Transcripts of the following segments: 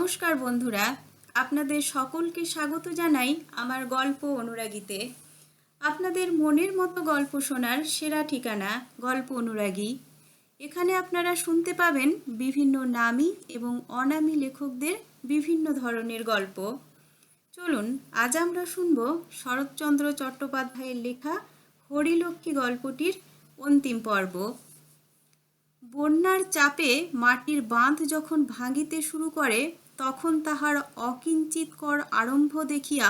নমস্কার বন্ধুরা, আপনাদের সকলকে স্বাগত জানাই আমার গল্প অনুরাগীতে। আপনাদের মনের মতো গল্প শোনার সেরা ঠিকানা গল্প অনুরাগী। এখানে আপনারা শুনতে পাবেন বিভিন্ন নামী এবং অনামী লেখকদের বিভিন্ন ধরনের গল্প। চলুন, আজ আমরা শুনব শরৎচন্দ্র চট্টোপাধ্যায়ের লেখা হরিলক্ষ্মী গল্পটির অন্তিম পর্ব। বন্যার চাপে মাটির বাঁধ যখন ভাঙিতে শুরু করে তখন তাহার অকিঞ্চিৎকর আরম্ভ দেখিয়া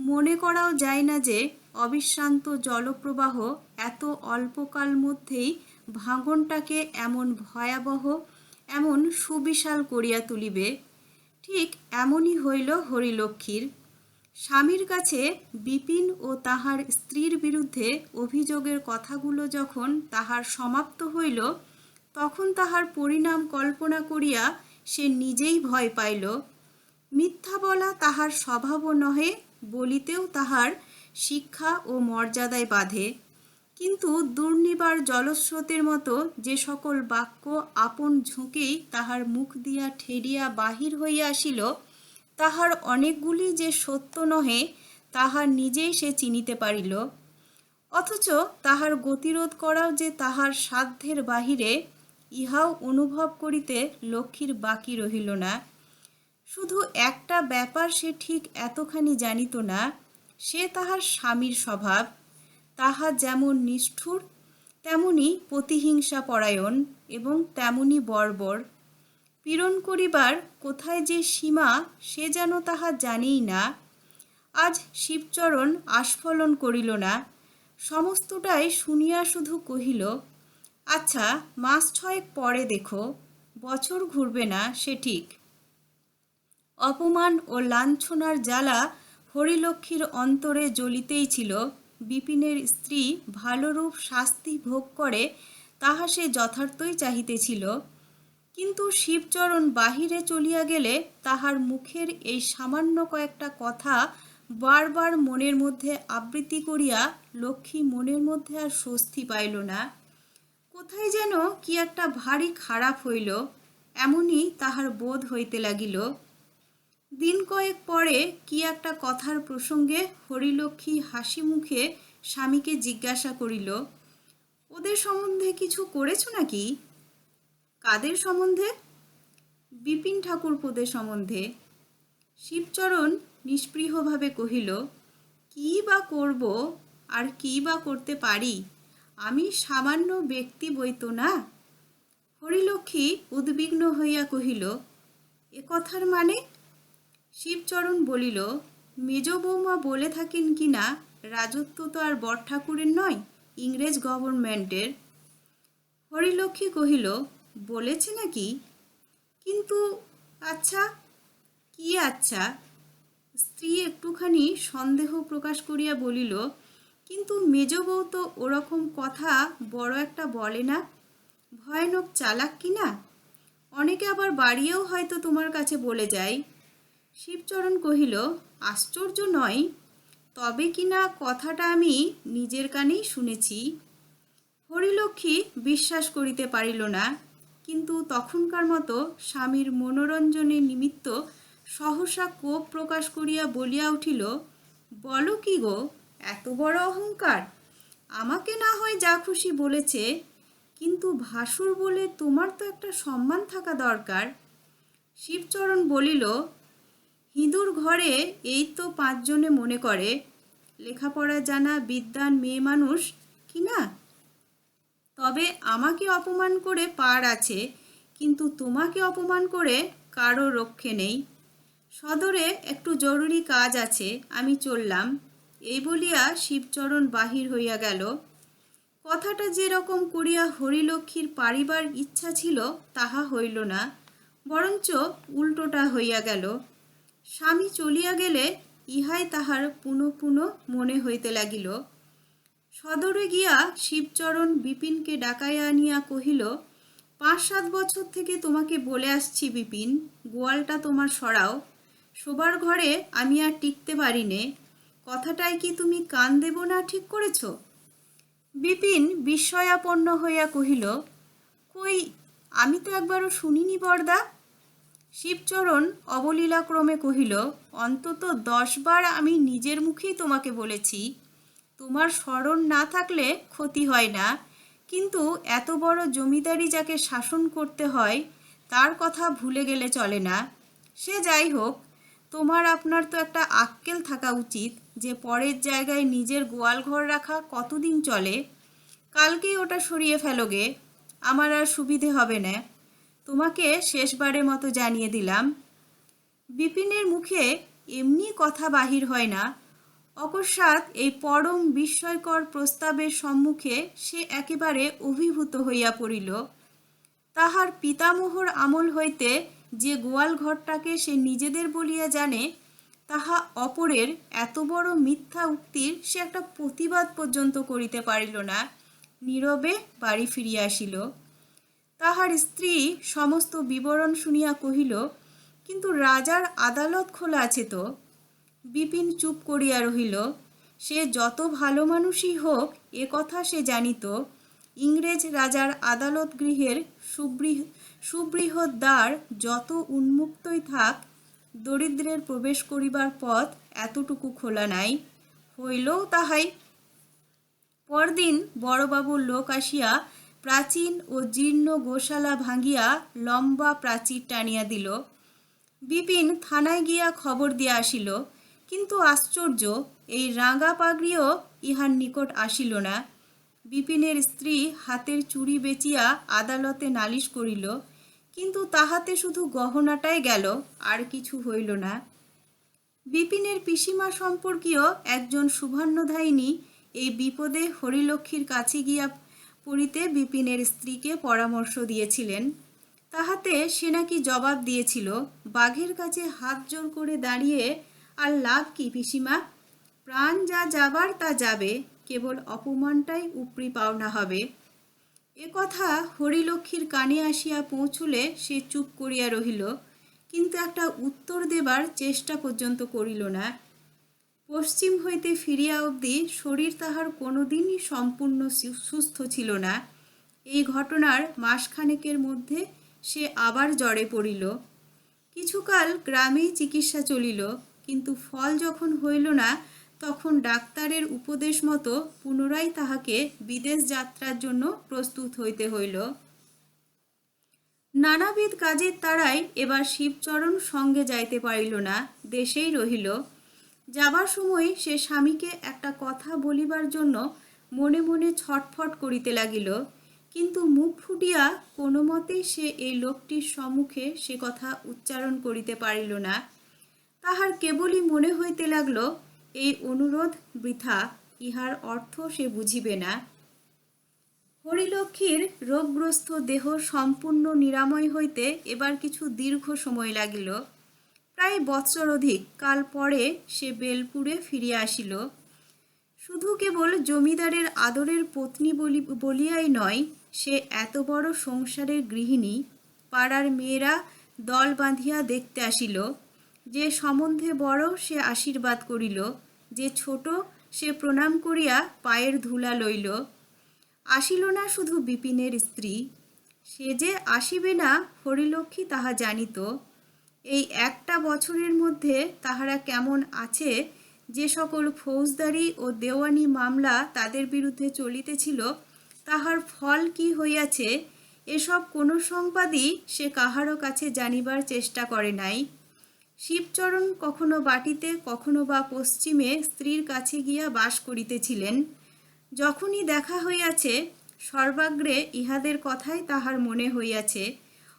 মনে করাও যায় না যে অবিশ্রান্ত জলপ্রবাহ এত অল্পকাল মধ্যেই ভাঙনটাকে এমন ভয়াবহ, এমন সুবিশাল করিয়া তুলিবে। ঠিক এমনই হইল হরিলক্ষ্মীর। স্বামীর কাছে বিপিন ও তাহার স্ত্রীর বিরুদ্ধে অভিযোগের কথাগুলো যখন তাহার সমাপ্ত হইল, তখন তাহার পরিণাম কল্পনা করিয়া সে নিজেই ভয় পাইল। মিথ্যা বলা তাহার স্বভাবও নহে, বলিতেও তাহার শিক্ষা ও মর্যাদায় বাধে। কিন্তু দুর্নিবার জলস্রোতের মতো যে সকল বাক্য আপন ঝুঁকেই তাহার মুখ দিয়া ঠেরিয়া বাহির হইয়া আসিল, তাহার অনেকগুলি যে সত্য নহে, তাহা নিজেই সে চিনিতে পারিল। অথচ তাহার গতিরোধ করাও যে তাহার সাধ্যের বাহিরে ইহাও অনুভব করিতে লক্ষ্মীর বাকি রহিল না। শুধু একটা ব্যাপার সে ঠিক এতখানি জানিত না, সে তাহার স্বামীর স্বভাব। তাহা যেমন নিষ্ঠুর, তেমনি প্রতিহিংসা পরায়ণ এবং তেমনি বর্বর। পীড়ন করিবার কোথায় যে সীমা, সে যেন তাহা জানেই না। আজ শিবচরণ আস্ফলন করিল না। সমস্তটাই শুনিয়া শুধু কহিল আচ্ছা মাস ছয়েক পরে দেখো, বছর ঘুরবে না, সে ঠিক। অপমান ও লাঞ্ছনার জ্বালা হরিলক্ষ্মীর অন্তরে জ্বলিতেই ছিল। বিপিনের স্ত্রী ভালোরূপ শাস্তি ভোগ করে, তাহা সে যথার্থই চাহিতেছিল। কিন্তু শিবচরণ বাহিরে চলিয়া গেলে তাহার মুখের এই সামান্য কয়েকটা কথা বারবার মনের মধ্যে আবৃত্তি করিয়া লক্ষ্মী মনের মধ্যে আর স্বস্তি পাইল না। কোথায় যেন কি একটা ভারী খারাপ হইল, এমনই তাহার বোধ হইতে লাগিল। দিন কয়েক পরে কি একটা কথার প্রসঙ্গে হরিলক্ষ্মী হাসি মুখে স্বামীকে জিজ্ঞাসা করিল, ওদের সম্বন্ধে কিছু করেছ নাকি? কাদের সম্বন্ধে? বিপিন ঠাকুরপোদের সম্বন্ধে। শিবচরণ নিষ্পৃহভাবে কহিল, কী বা করব, আর কী বা করতে পারি? আমি সামান্য ব্যক্তি বই তো না? হরিলক্ষ্মী উদ্বিগ্ন হইয়া কহিল, এ কথার মানে? শিবচরণ বলিল, মেজ বৌমা বলে থাকেন কি না, রাজত্ব তো আর বর ঠাকুরের নয়, ইংরেজ গভর্নমেন্টের। হরিলক্ষ্মী কহিল, বলেছে নাকি? কিন্তু আচ্ছা কি আচ্ছা? স্ত্রী একটুখানি সন্দেহ প্রকাশ করিয়া বলিল কিন্তু মেজ বউ তো ওরকম কথা বড় একটা বলে না। ভয়ানক চালাক কি না? অনেকে আবার বাড়িয়েও হয়তো তোমার কাছে বলে যায়। শিবচরণ কহিল, আশ্চর্য নয়, তবে কি না কথাটা আমি নিজের কানেই শুনেছি। হরিলক্ষ্মী বিশ্বাস করিতে পারিল না, কিন্তু তখনকার মতো স্বামীর মনোরঞ্জনের নিমিত্ত সহসা কোপ প্রকাশ করিয়া বলিয়া উঠিল, বলো কি গো? এত বড় অহংকার? আমাকে না হয় যা খুশি বলেছে, কিন্তু ভাসুর বলে তোমার তো একটা সম্মান থাকা দরকার। শিবচরণ বলিল, হিঁদুর ঘরে এই তো পাঁচজনে মনে করে, লেখাপড়া জানা বিদ্যান মেয়ে মানুষ, কি না? তবে আমাকে অপমান করে পার আছে, কিন্তু তোমাকে অপমান করে কারও রক্ষে নেই। সদরে একটু জরুরি কাজ আছে, আমি চললাম। এই বলিয়া শিবচরণ বাহির হইয়া গেল। কথাটা যেরকম করিয়া হরিলক্ষ্মীর পারিবার ইচ্ছা ছিল, তাহা হইল না, বরঞ্চ উল্টোটা হইয়া গেল। স্বামী চলিয়া গেলে ইহাই তাহার পুনঃ পুনঃ মনে হইতে লাগিল। সদরে গিয়া শিবচরণ বিপিনকে ডাকাইয়া আনিয়া কহিল, পাঁচ সাত বছর থেকে তোমাকে বলে আসছি বিপিন, গোয়ালটা তোমার সরাও। শোবার ঘরে আমি আর টিকতে পারি নে। কথাটায় কি তুমি কান দেব না ঠিক করেছ? বিপিন বিস্ময়াপন্ন হইয়া কহিল, কই, আমি তো একবারও শুনিনি বরদা শিবচরণ অবলীলাক্রমে কহিল, অন্তত দশবার আমি নিজের মুখেই তোমাকে বলেছি, তোমার স্মরণ না থাকলে ক্ষতি হয় না। কিন্তু এত বড় জমিদারি যাকে শাসন করতে হয়, তার কথা ভুলে গেলে চলে না। সে যাই হোক তোমার আপনার তো একটা আক্কেল থাকা উচিত যে পরের জায়গায় নিজের গোয়াল ঘর রাখা কতদিন চলে? কালকেই ওটা সরিয়ে ফেলোগে আমার আর সুবিধে হবে না। তোমাকে শেষবারের মতো জানিয়ে দিলাম। বিপিনের মুখে এমনি কথা বাহির হয় না। অকস্মাৎ এই পরম বিস্ময়কর প্রস্তাবের সম্মুখে সে একেবারে অভিভূত হইয়া পড়িল। তাহার পিতামহর আমল হইতে যে গোয়াল ঘরটাকে সে নিজেদের বলিয়া জানে, তাহা অপরের এত বড় মিথ্যা উক্তির সে একটা প্রতিবাদ পর্যন্ত করিতে পারিল না। নীরবে বাড়ি ফিরিয়া আসিল। তাহার স্ত্রী সমস্ত বিবরণ শুনিয়া কহিল, কিন্তু রাজার আদালত খোলা আছে তো? বিপিন চুপ করিয়া রহিল। সে যত ভালো মানুষই হোক, এ কথা সে জানিত। ইংরেজ রাজার আদালত গৃহের সুবৃহ সুবৃহৎ দ্বার যত উন্মুক্তই থাক, দরিদ্রের প্রবেশ করিবার পথ এতটুকু খোলা নাই। হইলেও তাহাই। পরদিন বড়বাবুর লোক আসিয়া প্রাচীন ও জীর্ণ গোশালা ভাঙিয়া লম্বা প্রাচীর টানিয়া দিল। বিপিন থানায় গিয়া খবর দিয়া আসিল, কিন্তু আশ্চর্য, এই রাঙা পাগড়িও ইহার নিকট আসিল না। বিপিনের স্ত্রী হাতের চুড়ি বেচিয়া আদালতে নালিশ করিল কিন্তু তাহাতে শুধু গহনাটাই গেল, আর কিছু হইল না। বিপিনের পিসিমা সম্পর্কীয় একজন সুবর্ণধায়িনী এই বিপদে হরিলক্ষ্মীর কাছে গিয়া পড়িতে বিপিনের স্ত্রীকে পরামর্শ দিয়েছিলেন। তাহাতে সে নাকি জবাব দিয়েছিল, বাঘের কাছে হাত জোর করে দাঁড়িয়ে আর লাভ কি পিসিমা? প্রাণ যা যাবার তা যাবে, কেবল অপমানটাই উপরি পাওনা হবে। এ কথা হরিলক্ষ্মীর কানে আসিয়া পৌঁছলে সে চুপ করিয়া রহিল, কিন্তু একটা উত্তর দেবার চেষ্টা পর্যন্ত করিল না। পশ্চিম হইতে ফিরিয়া অবধি শরীর তাহার কোনোদিনই সম্পূর্ণ সুস্থ ছিল না। এই ঘটনার মাসখানেকের মধ্যে সে আবার জ্বরে পড়িল। কিছুকাল গ্রামেই চিকিৎসা চলিল, কিন্তু ফল যখন হইল না তখন ডাক্তারের উপদেশ মতো পুনরায় তাহাকে বিদেশ যাত্রার জন্য প্রস্তুত হইতে হইল। নানাবিধ কাজের তারাই এবার শিবচরণ সঙ্গে যাইতে পারিল না, দেশেই রহিল। যাবার সময় সে স্বামীকে একটা কথা বলিবার জন্য মনে মনে ছটফট করিতে লাগিল, কিন্তু মুখ ফুটিয়া কোনো মতেই সে এই লোকটির সম্মুখে সে কথা উচ্চারণ করিতে পারিল না। তাহার কেবলই মনে হইতে লাগল এই অনুরোধ বৃথা, ইহার অর্থ সে বুঝিবে না। হরিলক্ষ্মীর রোগগ্রস্ত দেহ সম্পূর্ণ নিরাময় হইতে এবার কিছু দীর্ঘ সময় লাগিল। প্রায় বৎসর অধিক কাল পরে সে বেলপুরে ফিরিয়া আসিল। শুধু কেবল জমিদারের আদরের পত্নী বলি, বলিয়াই নয়, সে এত বড় সংসারের গৃহিণী, পাড়ার মেয়েরা দল বাঁধিয়া দেখতে আসিল। যে সম্বন্ধে বড় সে আশীর্বাদ করিল। যে ছোট সে প্রণাম করিয়া পায়ের ধুলা লইল। আসিল না শুধু বিপিনের স্ত্রী। সে যে আসিবে না, হরিলক্ষ্মী তাহা জানিত। এই একটা বছরের মধ্যে তাহারা কেমন আছে, যে সকল ফৌজদারি ও দেওয়ানি মামলা তাদের বিরুদ্ধে চলিতেছিল, তাহার ফল কি হইয়াছে, এসব কোনো সংবাদই সে কাহারও কাছে জানিবার চেষ্টা করে নাই। শিবচরণ কখনো বাটিতে, কখনো বা পশ্চিমে স্ত্রীর কাছে গিয়া বাস করিতেছিলেন। যখনই দেখা হইয়াছে, সর্বাগ্রে ইহাদের কথাই তাহার মনে হইয়াছে।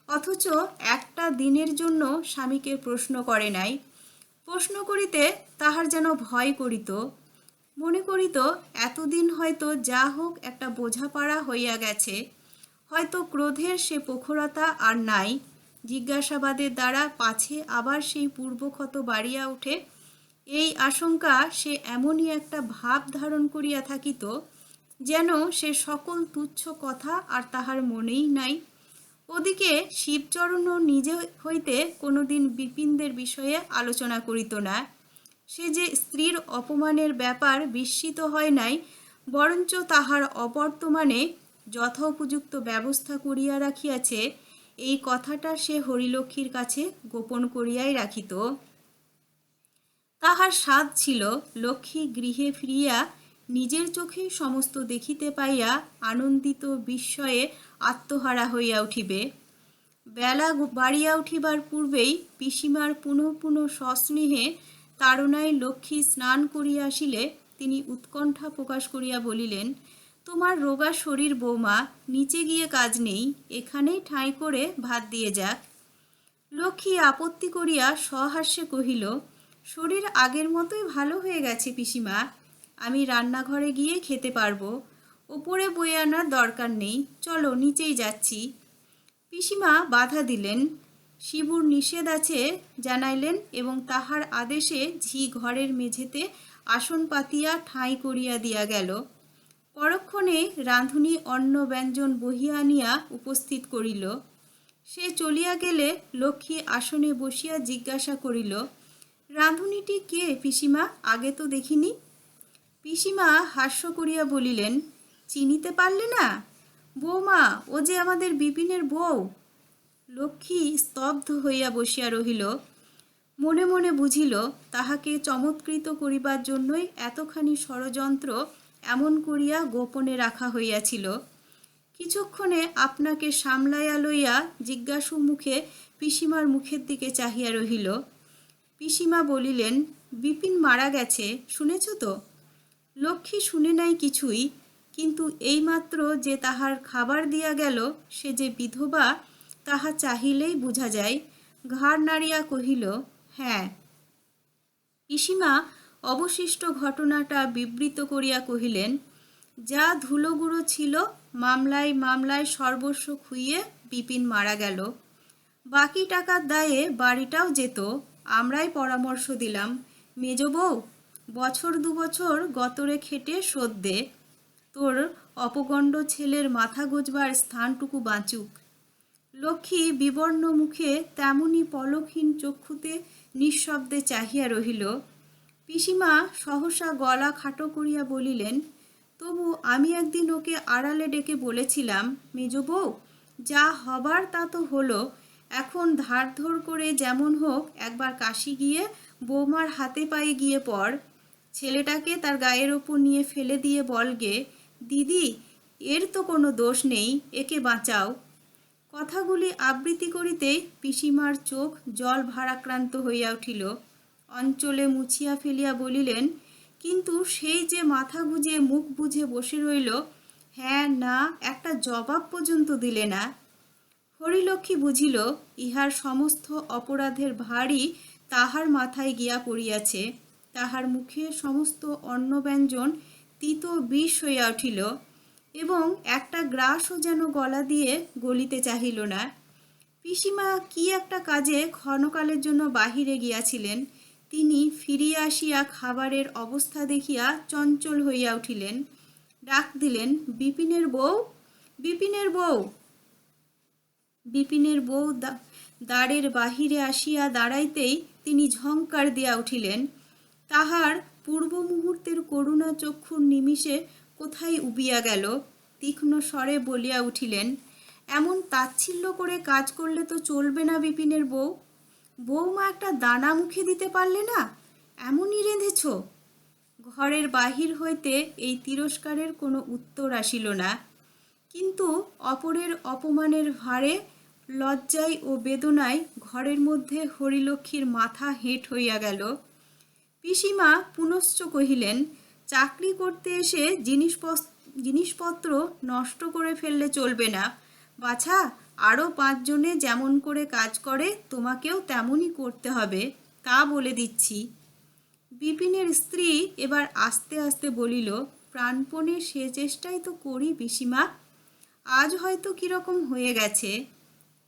অথচ একটা দিনের জন্য স্বামীকে প্রশ্ন করে নাই। প্রশ্ন করিতে তাহার যেন ভয় করিত। মনে করিত, এতদিন হয়তো যা হোক একটা বোঝাপড়া হইয়া গেছে। হয়তো ক্রোধের সে প্রখরতা আর নাই। জিজ্ঞাসাবাদের দ্বারা পাছে আবার সেই পূর্বক্ষত বাড়িয়া ওঠে এই আশঙ্কা সে এমনই একটা ভাব ধারণ করিয়া থাকিত যেন সে সকল তুচ্ছ কথা আর তাহার মনেই নাই। ওদিকে শিবচরণও নিজে হইতে কোনোদিন বিপিনদের বিষয়ে আলোচনা করিত না। সে যে স্ত্রীর অপমানের ব্যাপার বিস্মিত হয় নাই, বরঞ্চ তাহার অবর্তমানে যথোপযুক্ত ব্যবস্থা করিয়া রাখিয়াছে এই কথাটা সে হরিলক্ষ্মীর কাছে গোপন করিয়াই রাখিত। তাহার স্বাদ ছিল, লক্ষ্মী গৃহে ফিরিয়া নিজের চোখেই সমস্ত দেখিতে পাইয়া আনন্দিত বিস্ময়ে আত্মহারা হইয়া উঠিবে। বেলা বাড়িয়া উঠিবার পূর্বেই পিসিমার পুনঃ পুনঃ সস্নেহে তাড়নায় লক্ষ্মী স্নান করিয়া আসিলে তিনি উৎকণ্ঠা প্রকাশ করিয়া বলিলেন তোমার রোগা শরীর বৌমা, নিচে গিয়ে কাজ নেই, এখানেই ঠাঁই করে ভাত দিয়ে যাক। লক্ষ্মী আপত্তি করিয়া সহাস্যে কহিল, শরীর আগের মতোই ভালো হয়ে গেছে পিসিমা, আমি রান্নাঘরে গিয়ে খেতে পারব। ওপরে বয়ে আনার দরকার নেই, চলো নিচেই যাচ্ছি। পিসিমা বাধা দিলেন। শিবুর নিষেধ আছে জানাইলেন এবং তাহার আদেশে ঝি ঘরের মেঝেতে আসন পাতিয়া ঠাঁই করিয়া দিয়া গেল। পরক্ষণে রাঁধুনি অন্ন ব্যঞ্জন বহিয়া আনিয়া উপস্থিত করিল। সে চলিয়া গেলে লক্ষ্মী আসনে বসিয়া জিজ্ঞাসা করিল, রাঁধুনিটি কে পিসিমা? আগে তো দেখিনি। পিসিমা হাস্য করিয়া বলিলেন, চিনিতে পারলে না? বৌমা, ও যে আমাদের বিপিনের বউ। লক্ষ্মী স্তব্ধ হইয়া বসিয়া রহিল। মনে মনে বুঝিল, তাহাকে চমৎকৃত করিবার জন্যই এতখানি ষড়যন্ত্র এমন করিয়া গোপনে রাখা হইয়াছিল। কিছুক্ষণে আপনাকে সামলাইয়া লইয়া জিজ্ঞাসু মুখে পিসিমার মুখের দিকে চাহিয়া রহিল। পিসিমা বলিলেন, বিপিন মারা গেছে, শুনেছ তো? লক্ষ্মী শুনে নাই কিছুই, কিন্তু এইমাত্র যে তাহার খাবার দিয়া গেল, সে যে বিধবা, তাহা চাহিলেই বোঝা যায়। ঘাড় নাড়িয়া কহিল হ্যাঁ। পিসিমা অবশিষ্ট ঘটনাটা বিবৃত করিয়া কহিলেন, যা ধুলোগুঁড়ো ছিল, মামলায় মামলায় সর্বস্ব খুইয়ে বিপিন মারা গেল। বাকি টাকার দায়ে বাড়িটাও যেত, আমরাই পরামর্শ দিলাম, মেজ বছর দু বছর গতরে খেটে শোধ দে, তোর অপগণ্ড ছেলের মাথা গোজবার স্থানটুকু বাঁচুক। লক্ষ্মী বিবর্ণ মুখে তেমনি পলকহীন চক্ষুতে নিঃশব্দে চাহিয়া রহিল পিসিমা সহসা গলা খাটো করিয়া বলিলেন, তবু আমি একদিন ওকে আড়ালে ডেকে বলেছিলাম, মেজ বউ, যা হবার তা তো হলো, এখন ধার ধর করে যেমন হোক একবার কাশি গিয়ে বৌমার হাতে পায়ে গিয়ে পর ছেলেটাকে তার গায়ের ওপর নিয়ে ফেলে দিয়ে বলগে দিদি, এর তো কোনো দোষ নেই, একে বাঁচাও। কথাগুলি আবৃত্তি করিতে পিসিমার চোখ জল ভারাক্রান্ত হইয়া উঠিল। অঞ্চলে মুছিয়া ফেলিয়া বলিলেন, কিন্তু সেই যে মাথা গুজে মুখ বুঝে বসে রইল হ্যাঁ না, একটা জবাব পর্যন্ত দিলে না। হরিলক্ষ্মী বুঝিল, ইহার সমস্ত অপরাধের ভারই তাহার মাথায় গিয়া পড়িয়াছে। তাহার মুখে সমস্ত অন্ন ব্যঞ্জন তিত বিষ হইয়া উঠিল এবং একটা গ্রাসও যেন গলা দিয়ে গলিতে চাহিল না। পিসিমা কি একটা কাজে ক্ষণকালের জন্য বাহিরে গিয়াছিলেন। তিনি ফিরিয়া আসিয়া খাবারের অবস্থা দেখিয়া চঞ্চল হইয়া উঠিলেন। ডাক দিলেন, বিপিনের বউ বিপিনের বউ! বিপিনের বউ দ্বারের বাহিরে আসিয়া দাঁড়াইতেই তিনি ঝংকার দিয়া উঠিলেন। তাহার পূর্ব মুহূর্তের করুণা চক্ষুর নিমিষে কোথায় উবিয়া গেল? তীক্ষ্ণ স্বরে বলিয়া উঠিলেন, এমন তাচ্ছিল্য করে কাজ করলে তো চলবে না বিপিনের বউ। বৌমা একটা দানা মুখে দিতে পারলে না? এমনই রেঁধেছ। ঘরের বাহির হইতে এই তিরস্কারের কোনো উত্তর আসিল না। কিন্তু অপরের অপমানের ভারে, লজ্জায় ও বেদনায় ঘরের মধ্যে হরিলক্ষ্মীর মাথা হেঁট হইয়া গেল। পিসিমা পুনশ্চ কহিলেন, চাকরি করতে এসে জিনিসপত্র জিনিসপত্র নষ্ট করে ফেললে চলবে না। বাছা আরও পাঁচজনে যেমন করে কাজ করে, তোমাকেও তেমনই করতে হবে, তা বলে দিচ্ছি। বিপিনের স্ত্রী এবার আস্তে আস্তে বলিল, প্রাণপণে সে চেষ্টাই তো করি পিসিমা, আজ হয়তো কীরকম হয়ে গেছে।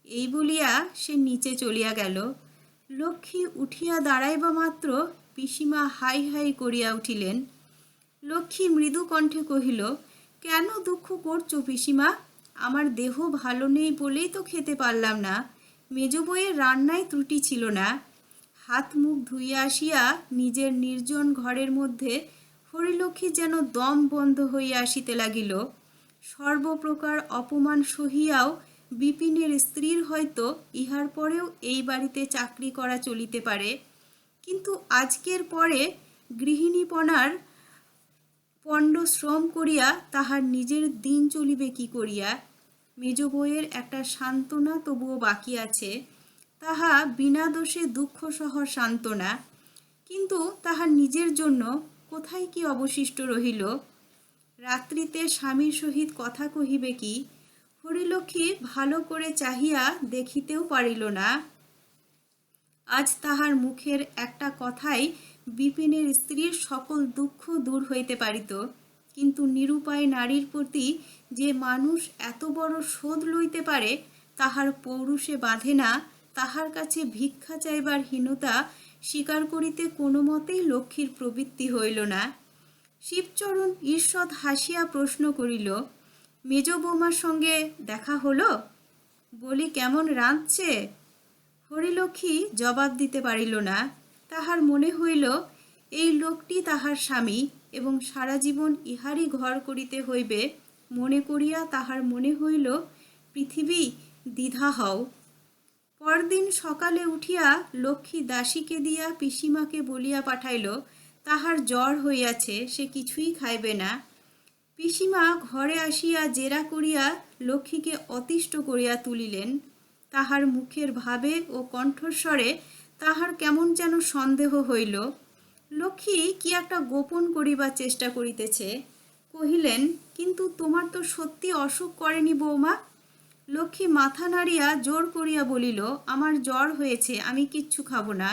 এই বলিয়া সে নিচে চলিয়া গেল। লক্ষ্মী উঠিয়া দাঁড়াইবা মাত্র পিসিমা হাই হাই করিয়া উঠিলেন। লক্ষ্মী মৃদু কণ্ঠে কহিল, কেন দুঃখ করছ পিসিমা? আমার দেহ ভালো নেই বলেই তো খেতে পারলাম না। মেজ বইয়ের রান্নায় ত্রুটি ছিল না। হাত মুখ ধুইয়া আসিয়া নিজের নির্জন ঘরের মধ্যে হরিলক্ষ্মী যেন দম বন্ধ হইয়া আসিতে লাগিল। সর্বপ্রকার অপমান সহিয়াও বিপিনের স্ত্রীর হয়তো ইহার পরেও এই বাড়িতে চাকরি করা চলিতে পারে। কিন্তু আজকের পরে গৃহিণীপনার পণ্ড শ্রম করিয়া তাহার নিজের দিন চলিবে কি করিয়া? মেজ বউয়ের একটা সান্ত্বনা তবুও বাকি আছে। তাহা বিনা দোষে দুঃখ সহ সান্ত্বনা। কিন্তু তাহার নিজের জন্য কোথায় কি অবশিষ্ট রহিল? রাত্রিতে স্বামীর সহিত কথা কহিবে কি? হরিলক্ষ্মী ভালো করে চাহিয়া দেখিতেও পারিল না। আজ তাহার মুখের একটা কথাই বিপিনের স্ত্রীর সকল দুঃখ দূর হইতে পারিত, কিন্তু নিরুপায় নারীর প্রতি যে মানুষ এত বড় শোধ লইতে পারে, তাহার পৌরুষে বাঁধে না, তাহার কাছে ভিক্ষা চাইবার হীনতা স্বীকার করিতে কোনো মতেই লক্ষ্মীর প্রবৃত্তি হইল না। শিবচরণ ঈর্ষৎ হাসিয়া প্রশ্ন করিল, মেজ বৌমার সঙ্গে দেখা হলো? বলি, কেমন রাঁধছে? হরিলক্ষ্মী জবাব দিতে পারিল না। তাহার মনে হইল, এই লোকটি তাহার স্বামী এবং সারা জীবন ইহারই ঘর করিতে হইবে। মনে করিয়া তাহার মনে হইল, পৃথিবী, দ্বিধা হও। পরদিন সকালে উঠিয়া লক্ষ্মী দাসীকে দিয়া পিসিমাকে বলিয়া পাঠাইল, তাহার জ্বর হইয়াছে, সে কিছুই খাইবে না পিসিমা ঘরে আসিয়া জেরা করিয়া লক্ষ্মীকে অতিষ্ঠ করিয়া তুলিলেন। তাহার মুখের ভাবে ও কণ্ঠস্বরে তাহার কেমন যেন সন্দেহ হইল, লক্ষ্মী কি একটা গোপন করিবার চেষ্টা করিতেছে? কহিলেন, কিন্তু তোমার তো সত্যি অসুখ করেনি বৌমা? লক্ষ্মী মাথা নাড়িয়া জোর করিয়া বলিল, আমার জ্বর হয়েছে, আমি কিচ্ছু খাব না।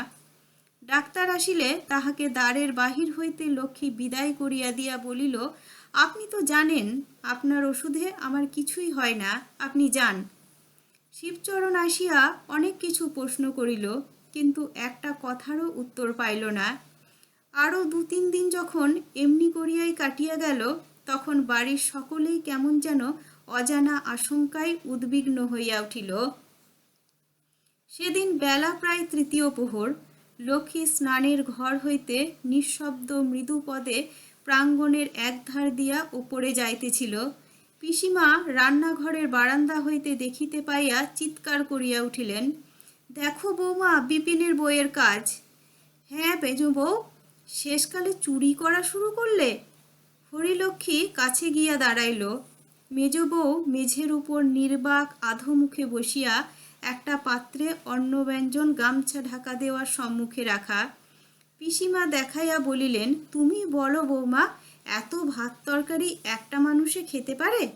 ডাক্তার আসিলে তাহাকে দ্বারের বাহির হইতে লক্ষ্মী বিদায় করিয়া দিয়া বলিল, আপনি তো জানেন, আপনার ওষুধে আমার কিছুই হয় না, আপনি যান। শিবচরণ আসিয়া অনেক কিছু প্রশ্ন করিল কিন্তু একটা কথারও উত্তর পাইল না। আরও দু তিন দিন যখন এমনি করিয়াই কাটিয়া গেল, তখন বাড়ির সকলেই কেমন যেন অজানা আশঙ্কায় উদ্বিগ্ন হইয়া উঠিল। সেদিন বেলা প্রায় তৃতীয় প্রহর লক্ষ্মী স্নানের ঘর হইতে নিঃশব্দ মৃদু পদে প্রাঙ্গণের একধার দিয়া ওপরে যাইতেছিল। পিসিমা রান্নাঘরের বারান্দা হইতে দেখিতে পাইয়া চিৎকার করিয়া উঠিলেন। দেখো বৌমা, বিপিনের বইয়ের কাজ। হ্যাঁ পেজু বউ, শেষকালে চুরি করা শুরু করলে? হরিলক্ষ্মী কাছে গিয়া দাঁড়াইল। মেজ বউ মেঝের উপর নির্বাক আধমুখে বসিয়া একটা পাত্রে অন্ন ব্যঞ্জন গামছা ঢাকা দেওয়ার সম্মুখে রাখা। পিসিমা দেখাইয়া বলিলেন, তুমি বলো বৌমা, এত ভাত তরকারি একটা মানুষে খেতে পারে?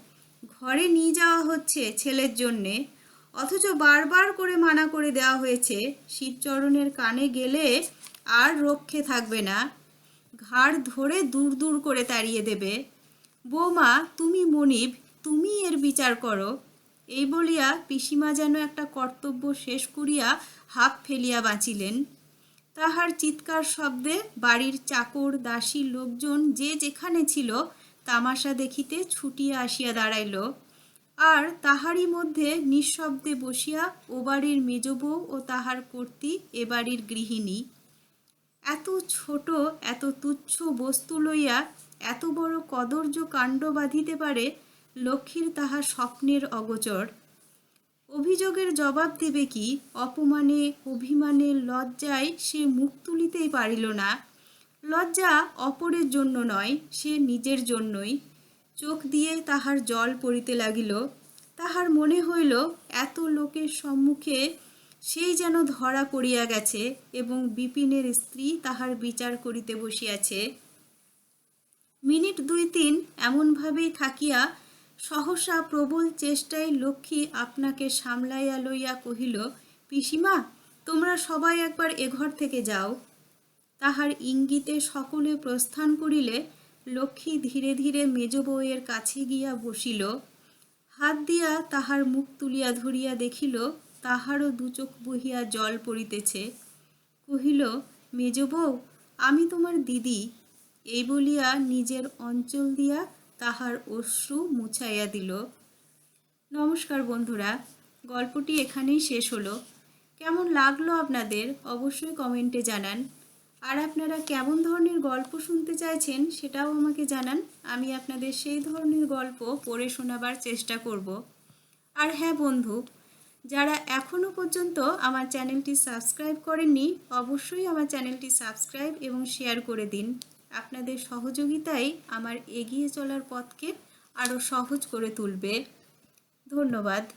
ঘরে নিয়ে যাওয়া হচ্ছে ছেলের জন্যে। অথচ বারবার করে মানা করে দেওয়া হয়েছে, শিবচরণের কানে গেলে আর রক্ষে থাকবে না। ঘাড় ধরে দূর দূর করে তাড়িয়ে দেবে। বৌমা, তুমি মনিব, তুমি এর বিচার করো। এই বলিয়া পিসিমা যেন একটা কর্তব্য শেষ করিয়া হাঁপ ফেলিয়া বাঁচিলেন। তাহার চিৎকার শব্দে বাড়ির চাকর, দাসী লোকজন যে যেখানে ছিল, তামাশা দেখিতে ছুটিয়া আসিয়া দাঁড়াইল। আর তাহারই মধ্যে নিঃশব্দে বসিয়া ও বাড়ির মেজ বউ ও তাহার কর্তী এ বাড়ির গৃহিণী। এত ছোট, এত তুচ্ছ বস্তু লইয়া এত বড় কদর্য কাণ্ড বাঁধিতে পারে লক্ষ্মীর তাহা স্বপ্নের অগোচর। অভিযোগের জবাব দেবে কি? অপমানে, অভিমানে লজ্জায় সে মুখ তুলিতেই পারিল না। লজ্জা অপরের জন্য নয়, সে নিজের জন্যই। চোখ দিয়ে তাহার জল পড়িতে লাগিল। তাহার মনে হইল, এত লোকের সম্মুখে সেই যেন ধরা পড়িয়া গেছে এবং বিপিনের স্ত্রী তাহার বিচার করিতে বসিয়াছে। মিনিট দুই তিন এমনভাবেই থাকিয়া সহসা প্রবল চেষ্টায় লক্ষ্মী আপনাকে সামলাইয়া লইয়া কহিল, পিসিমা, তোমরা সবাই একবার এঘর থেকে যাও। তাহার ইঙ্গিতে সকলে প্রস্থান করিলে লক্ষ্মী ধীরে ধীরে মেজ বউয়ের কাছে গিয়া বসিল। হাত দিয়া তাহার মুখ তুলিয়া ধরিয়া দেখিল, তাহারও দুচোখ বহিয়া জল পড়িতেছে। কহিল, মেজ বউ, আমি তোমার দিদি এই বলিয়া নিজের অঞ্চল দিয়া তাহার অশ্রু মুছাইয়া দিল। নমস্কার বন্ধুরা, গল্পটি এখানেই শেষ হলো। কেমন লাগল আপনাদের, অবশ্যই কমেন্টে জানান। আর আপনারা কেমন ধরনের গল্প শুনতে চাইছেন সেটাও আমাকে জানান। আমি আপনাদের সেই ধরনের গল্প পড়ে শোনাবার চেষ্টা করব। আর হ্যাঁ বন্ধু, যারা এখনও পর্যন্ত আমার চ্যানেলটি সাবস্ক্রাইব করেননি, অবশ্যই আমার চ্যানেলটি সাবস্ক্রাইব এবং শেয়ার করে দিন। আপনাদের সহযোগিতাই আমার এগিয়ে চলার পথকে আরও সহজ করে তুলবে। ধন্যবাদ।